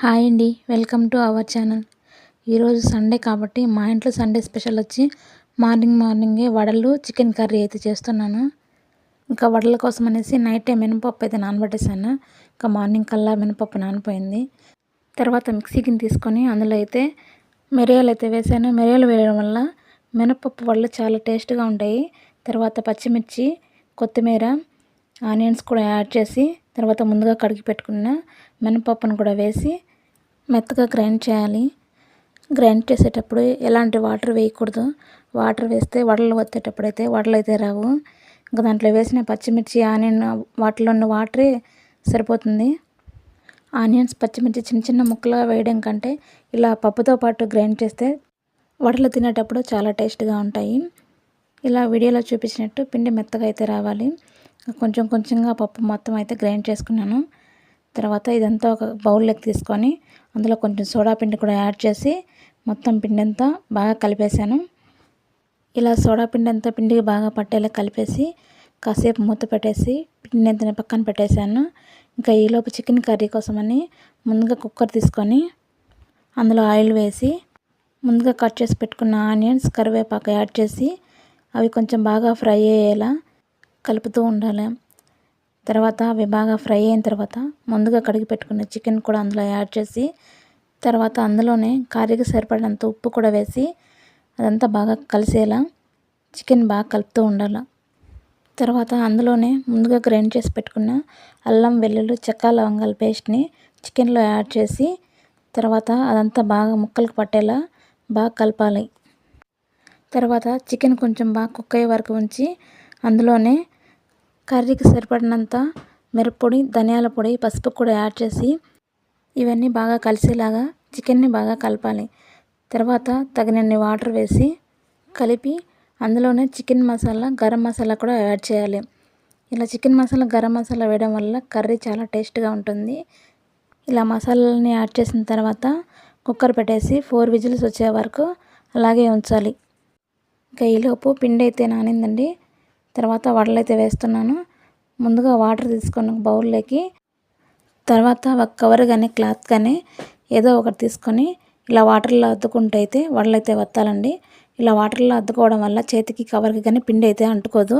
Hi అండి. Welcome to our channel. ఈరోజు Sunday కాబట్టి మా ఇంట్లో సండే స్పెషల్ వచ్చి మార్నింగ్ మార్నింగే వడలు చికెన్ కర్రీ అయితే చేస్తున్నాను. ఇంకా వడల కోసం అనేసి నైట్ మినపప్పు అయితే నానబెట్టేశాను. ఇంకా మార్నింగ్ కల్లా మినపప్పు నానిపోయింది. తర్వాత మిక్సీకి తీసుకొని అందులో అయితే మిరియాలు అయితే వేసాను. మిరియాలు వేయడం వల్ల మినపప్పు వడలు చాలా టేస్ట్గా ఉంటాయి. తర్వాత పచ్చిమిర్చి కొత్తిమీర ఆనియన్స్ కూడా యాడ్ చేసి తర్వాత ముందుగా కడిగి పెట్టుకున్న మినపప్పును కూడా వేసి మెత్తగా గ్రైండ్ చేయాలి. గ్రైండ్ చేసేటప్పుడు ఎలాంటి వాటర్ వేయకూడదు. వాటర్ వేస్తే వడలు వచ్చేటప్పుడు అయితే వడలు అయితే రావు. ఇంకా దాంట్లో వేసిన పచ్చిమిర్చి ఆనియన్ వాటిలో ఉన్న వాటరే సరిపోతుంది. ఆనియన్స్ పచ్చిమిర్చి చిన్న చిన్న ముక్కలుగా వేయడం కంటే ఇలా పప్పుతో పాటు గ్రైండ్ చేస్తే వడలు తినేటప్పుడు చాలా టేస్ట్గా ఉంటాయి. ఇలా వీడియోలో చూపించినట్టు పిండి మెత్తగా అయితే రావాలి. కొంచెం కొంచెంగా పప్పు మొత్తం అయితే గ్రైండ్ చేసుకున్నాను. తర్వాత ఇదంతా ఒక బౌల్లోకి తీసుకొని అందులో కొంచెం సోడా పిండి కూడా యాడ్ చేసి మొత్తం పిండి అంతా బాగా కలిపేశాను. ఇలా సోడా పిండి అంతా పిండికి బాగా పట్టేలా కలిపేసి కాసేపు మూత పెట్టేసి పిండి అంతా పక్కన పెట్టేశాను. ఇంకా ఈలోపు చికెన్ కర్రీ కోసమని ముందుగా కుక్కర్ తీసుకొని అందులో ఆయిల్ వేసి ముందుగా కట్ చేసి పెట్టుకున్న ఆనియన్స్ కరివేపాకు యాడ్ చేసి అవి కొంచెం బాగా ఫ్రై అయ్యేలా కలుపుతూ ఉండాలి. తర్వాత అవి బాగా ఫ్రై అయిన తర్వాత ముందుగా కడిగి పెట్టుకున్న చికెన్ కూడా అందులో యాడ్ చేసి తర్వాత అందులోనే కర్రీకి సరిపడినంత ఉప్పు కూడా వేసి అదంతా బాగా కలిసేలా చికెన్ బాగా కలుపుతూ ఉండాలి. తర్వాత అందులోనే ముందుగా గ్రైండ్ చేసి పెట్టుకున్న అల్లం వెల్లుల్లి చెక్క లవంగాల పేస్ట్ని చికెన్లో యాడ్ చేసి తర్వాత అదంతా బాగా ముక్కలకు పట్టేలా బాగా కలపాలి. తర్వాత చికెన్ కొంచెం బాగా కుక్ అయ్యే వరకు ఉంచి అందులోనే కర్రీకి సరిపడినంత మిరప్పొడి ధనియాల పొడి పసుపు కూడా యాడ్ చేసి ఇవన్నీ బాగా కలిసేలాగా చికెన్ని బాగా కలపాలి. తర్వాత తగినన్ని వాటర్ వేసి కలిపి అందులోనే చికెన్ మసాలా గరం మసాలా కూడా యాడ్ చేయాలి. ఇలా చికెన్ మసాలా గరం మసాలా వేయడం వల్ల కర్రీ చాలా టేస్ట్గా ఉంటుంది. ఇలా మసాలాలని యాడ్ చేసిన తర్వాత కుక్కర్ పెట్టేసి ఫోర్ విజిల్స్ వచ్చే వరకు అలాగే ఉంచాలి. ఇంకా ఈలోపు పిండి అయితే నానిందండి. తర్వాత వడలు అయితే వేస్తున్నాను. ముందుగా వాటర్ తీసుకొని బౌల్లోకి తర్వాత ఒక కవర్ కానీ క్లాత్ కానీ ఏదో ఒకటి తీసుకొని ఇలా వాటర్లో అద్దుకుంటే అయితే వడలు అయితే వత్తాలండి. ఇలా వాటర్లో అద్దుకోవడం వల్ల చేతికి కవర్కి కానీ పిండి అయితే అంటుకోదు.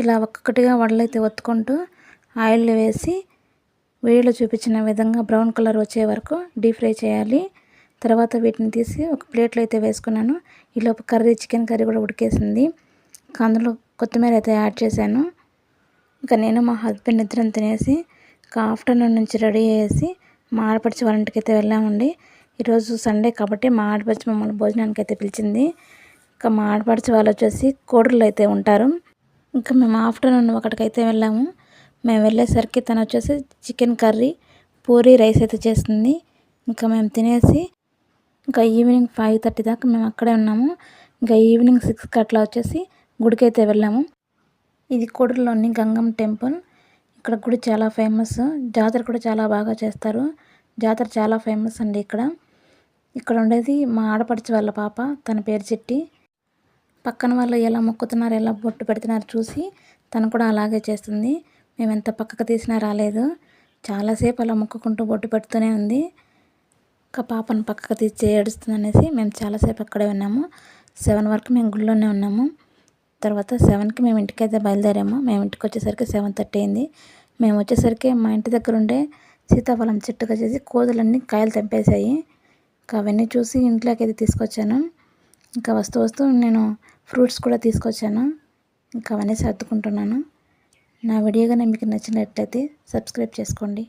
ఇలా ఒక్కొక్కటిగా వడలు అయితే ఒత్తుకుంటూ ఆయిల్ వేసి వేడిలో చూపించిన విధంగా బ్రౌన్ కలర్ వచ్చే వరకు డీప్ ఫ్రై చేయాలి. తర్వాత వీటిని తీసి ఒక ప్లేట్లో అయితే వేసుకున్నాను. ఈలోపు కర్రీ చికెన్ కర్రీ కూడా ఉడికేసింది. అందులో కొత్తిమీర అయితే యాడ్ చేశాను. ఇంకా నేను మా హస్బెండ్ ఇద్దరం తినేసి ఇంకా ఆఫ్టర్నూన్ నుంచి రెడీ చేసి మా ఆడపడిచి వాళ్ళ ఇంటికి అయితే వెళ్ళామండి. ఈరోజు సండే కాబట్టి మా ఆడపడిచి మమ్మల్ని భోజనానికి అయితే పిలిచింది. ఇంకా మా ఆడపడిచి వాళ్ళు వచ్చేసి కోడళ్ళు అయితే ఉంటారు. ఇంకా మేము ఆఫ్టర్నూన్ ఒకటికైతే వెళ్ళాము. మేము వెళ్ళేసరికి తను వచ్చేసి చికెన్ కర్రీ పూరి రైస్ అయితే చేస్తుంది. ఇంకా మేము తినేసి ఇంకా ఈవినింగ్ ఫైవ్ థర్టీ దాకా మేము అక్కడే ఉన్నాము. ఇంకా ఈవినింగ్ సిక్స్కి అట్లా వచ్చేసి గుడికైతే వెళ్ళాము. ఇది కోడూరులోని గంగమ్మ టెంపుల్. ఇక్కడ గుడి చాలా ఫేమస్. జాతర కూడా చాలా బాగా చేస్తారు. జాతర చాలా ఫేమస్ అండి ఇక్కడ. ఇక్కడ ఉండేది మా ఆడపడిచి వాళ్ళ పాప. తన పేరు చెట్టి. పక్కన వాళ్ళు ఎలా మొక్కుతున్నారు ఎలా బొట్టు పెడుతున్నారు చూసి తను కూడా అలాగే చేస్తుంది. మేము ఎంత పక్కకు తీసినా రాలేదు. చాలాసేపు అలా మొక్కుకుంటూ బొట్టు పెడుతూనే ఉంది. ఇంకా పాపను పక్కకు తీసి ఏడుస్తుంది అనేసి మేము చాలాసేపు అక్కడే ఉన్నాము. సెవెన్ వరకు మేము గుడిలోనే ఉన్నాము. తర్వాత సెవెన్కి మేము ఇంటికైతే బయలుదేరాము. మేము ఇంటికి వచ్చేసరికి సెవెన్ థర్టీ అయింది. మేము వచ్చేసరికి మా ఇంటి దగ్గర ఉండే సీతాఫలం చెట్టుగా చేసి కోతులన్నీ కాయలు తెంపేశాయి. ఇంకా అవన్నీ చూసి ఇంట్లోకి అయితే తీసుకొచ్చాను. ఇంకా వస్తూ వస్తూ నేను ఫ్రూట్స్ కూడా తీసుకొచ్చాను. ఇంకా అవన్నీ సర్దుకుంటున్నాను. నా వీడియో కానీ మీకు నచ్చినట్లయితే సబ్స్క్రైబ్ చేసుకోండి.